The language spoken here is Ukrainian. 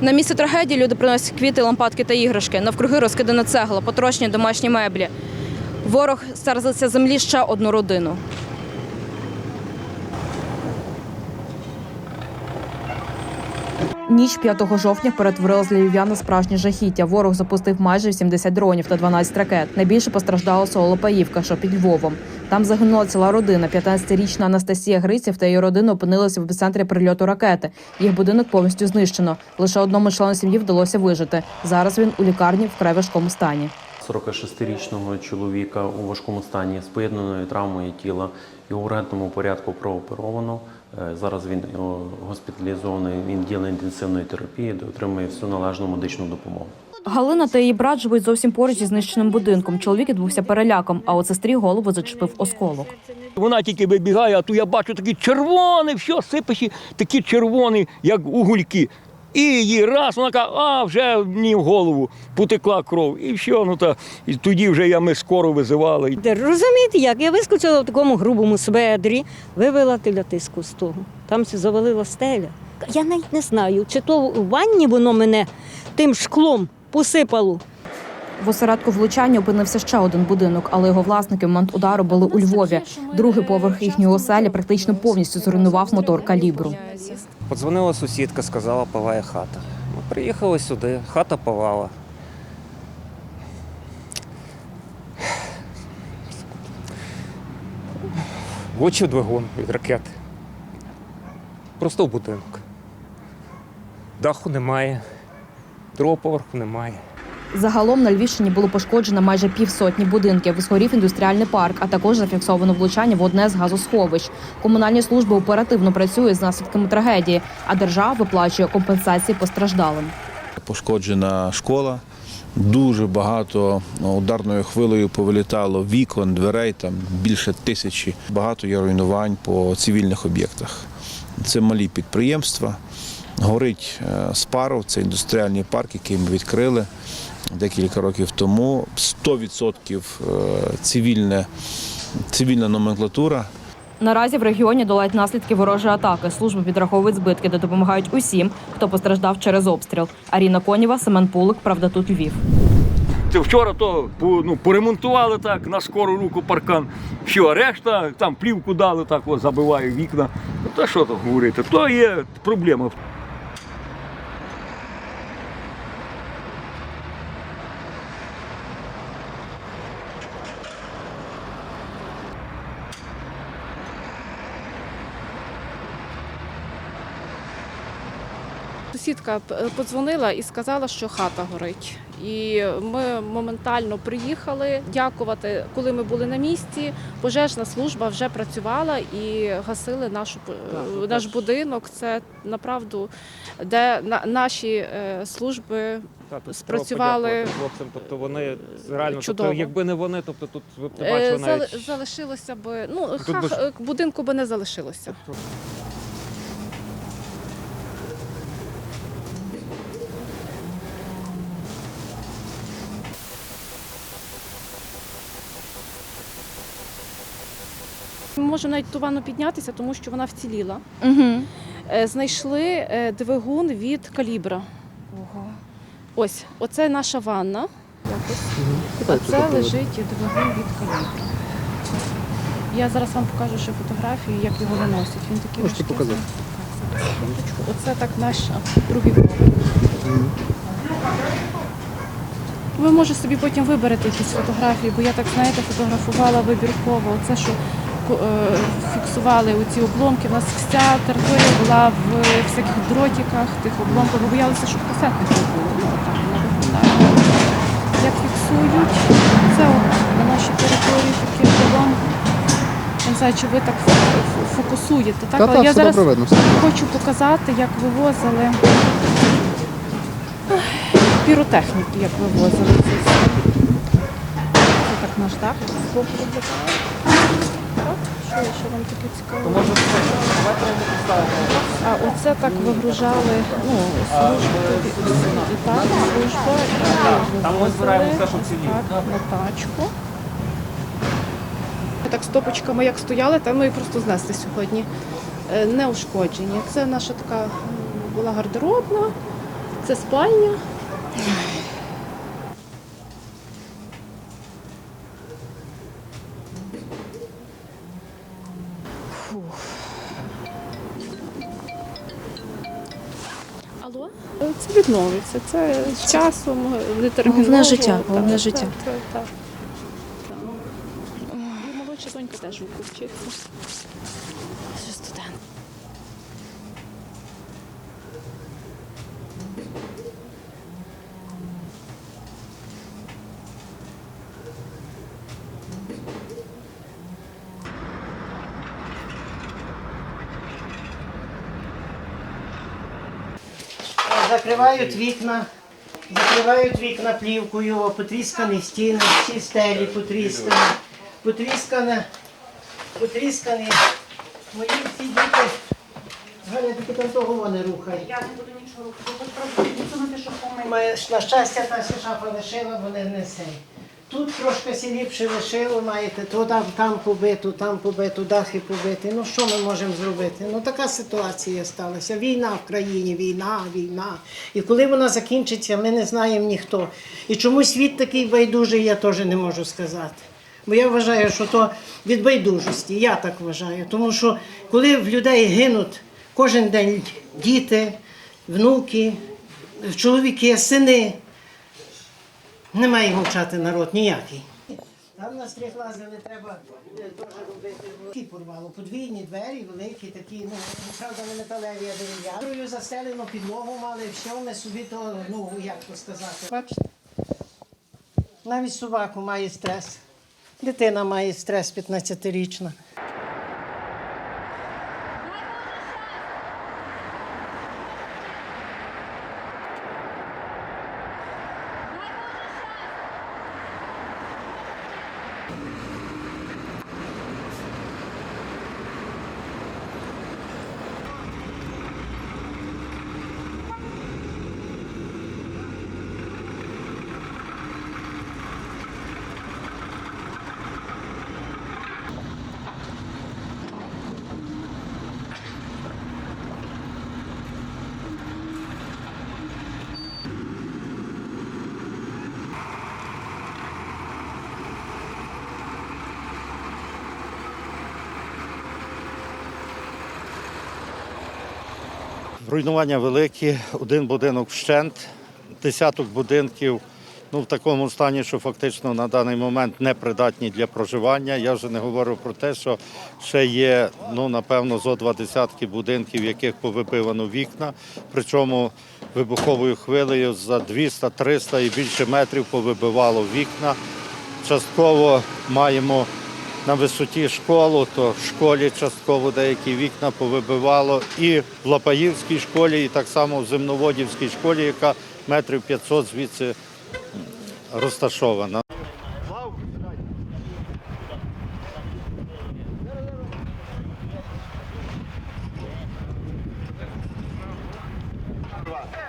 На місце трагедії люди приносять квіти, лампадки та іграшки. Навкруги розкидана цегла, потрощені домашні меблі. Ворог стерзився землі ще одну родину. Ніч 5 жовтня перетворилась для львів'ян на справжнє жахіття. Ворог запустив майже 80 дронів та 12 ракет. Найбільше постраждала село Лопаївка, що під Львовом. Там загинула ціла родина. 15-річна Анастасія Гриців та її родина опинилися в епіцентрі прильоту ракети. Їх будинок повністю знищено. Лише одному члену сім'ї вдалося вижити. Зараз він у лікарні в важкому стані. 46-річного чоловіка у важкому стані з поєднаною травмою тіла і ургентному порядку прооперовано. Е, Зараз він госпіталізований, госпіталізований в на інтенсивної терапії, де отримує всю належну медичну допомогу. Галина та її брат живуть зовсім поруч зі знищеним будинком. Чоловік відбувся переляком, а от сестрі голову зачепив осколок. Вона тільки вибігає, а тут я бачу такі червоні, все сипачі, такі червоні, як угульки. І її раз, вона каже, а вже мені в голову потекла кров. І все, ну та і тоді вже я ми скоро визивали. Розумієте, як? Я вискочила в такому грубому сведрі, вивела теля тиску з того. Там все завалила стеля. Я навіть не знаю, чи то в ванні воно мене тим шклом посипало. В осередку влучання опинився ще один будинок, але його власники в момент удару були у Львові. Другий поверх їхньої оселі практично повністю зруйнував мотор калібру. Подзвонила сусідка, сказала, палає хата. Ми приїхали сюди, хата палала. Влучив двигун від ракети. Просто в будинок. Даху немає, другого поверху немає. Загалом на Львівщині було пошкоджено майже півсотні будинків. Згорів індустріальний парк, а також зафіксовано влучання в одне з газосховищ. Комунальні служби оперативно працюють з наслідками трагедії, а держава виплачує компенсації постраждалим. пошкоджена школа. Дуже багато ну, ударною хвилею повилітало вікон, дверей, там більше тисячі. Багато є руйнувань по цивільних об'єктах. Це малі підприємства. Горить е, Спаров, це індустріальний парк, який ми відкрили декілька років тому. 100% е, цивільне, цивільна номенклатура. Наразі в регіоні долають наслідки ворожої атаки. Служби підраховують збитки, де допомагають усім, хто постраждав через обстріл. Аріна Конєва, Семен Пулик, правда тут Львів. Це вчора то ну, поремонтували так на скору руку паркан. Все, а решта там плівку дали, так от, забиваю вікна. Ну, Та що там говорити? То є проблема. Сусідка подзвонила і сказала, що хата горить. І ми моментально приїхали дякувати. Коли ми були на місці, пожежна служба вже працювала і гасили нашу п- наш будинок. Це направду, де на, наші е, служби тут Спрацювали хлопцям. Тобто вони реально, чудово. тобто, якби не вони, тобто тут ви б не е, бачили навіть. залишилося би. Ну Тут ха, би будинку би не залишилося. Ми можемо навіть ту ванну піднятися, тому що вона вціліла. Угу. Знайшли е, двигун від калібра. Ось, оце наша ванна. Якось. А це лежить двигун від калібра. Я зараз вам покажу ще фотографію, як його виносять. Він такий Можете показати. Секундочку. Оце так наш другий поверх. Ви може собі потім виберете якісь фотографії, бо я так знаєте, фотографувала вибірково. Оце що фіксували оці обломки. У нас вся територія була в всяких дротиках, тих обломках. Ми боялися, щоб касетних не було. Ну. Як фіксують, це от на нашій території такі обломки. Я не знаю, чи ви так фо- фо- фокусуєте. Так? Але я зараз хочу показати, як вивозили ах, піротехніки, як вивозили це. Це так наш дах. Так, що, що вам таке цікаво? А оце так вигружали ну, служби, і так, служба, і Там ми збираємо все, що цілі. Так, на тачку. Так стопочками як стояли, та ми їх просто знесли сьогодні. Е, Не ушкоджені. Це наша така була гардеробна. Це спальня. Алло? Це відновиться. Це з часом детерміновано. Головне життя, Так, головне так, життя. Так, так. І молодша донька теж вчиться. Закривають вікна, закривають вікна плівкою, потріскані стіни, всі стелі потріскані, потріскане, потріскані. Мої всі діти. Галя, тільки там того вони рухають. Я не буду нічого рухати, просто відсунути, щоб помити. На щастя, та шафа лишила, вони не сей. Тут трошки ліпше лишило, маєте, то там, там побито, там побито, дахи побиті. Ну що ми можемо зробити? Ну така ситуація сталася. Війна в країні, війна, війна. І коли вона закінчиться, ми не знаємо ніхто. І чому світ такий байдужий, я теж не можу сказати. Бо я вважаю, що то від байдужості, я так вважаю. Тому що коли в людей гинуть кожен день діти, внуки, чоловіки, сини, немає мовчати народ ніякий. Там на стріх лазили, треба е, теж робити. Ті порвало, подвійні двері, великі такі, ну, правда, не металеві, а дерев'яні. Застелену підлогу мали, все, ми собі то, ну, як то сказати. Бачите? Навіть собаку має стрес. Дитина має стрес 15-річна. Руйнування великі, один будинок вщент, десяток будинків ну, в такому стані, що фактично на даний момент не придатні для проживання. Я вже не говорю про те, що ще є, ну, напевно, зо два десятки будинків, яких повибивано вікна, причому вибуховою хвилею за 200-300 і більше метрів повибивало вікна. Частково маємо на висоті школу, то в школі частково деякі вікна повибивало. І в Лапаївській школі, і так само в Земноводівській школі, яка метрів 500 звідси розташована. Городу?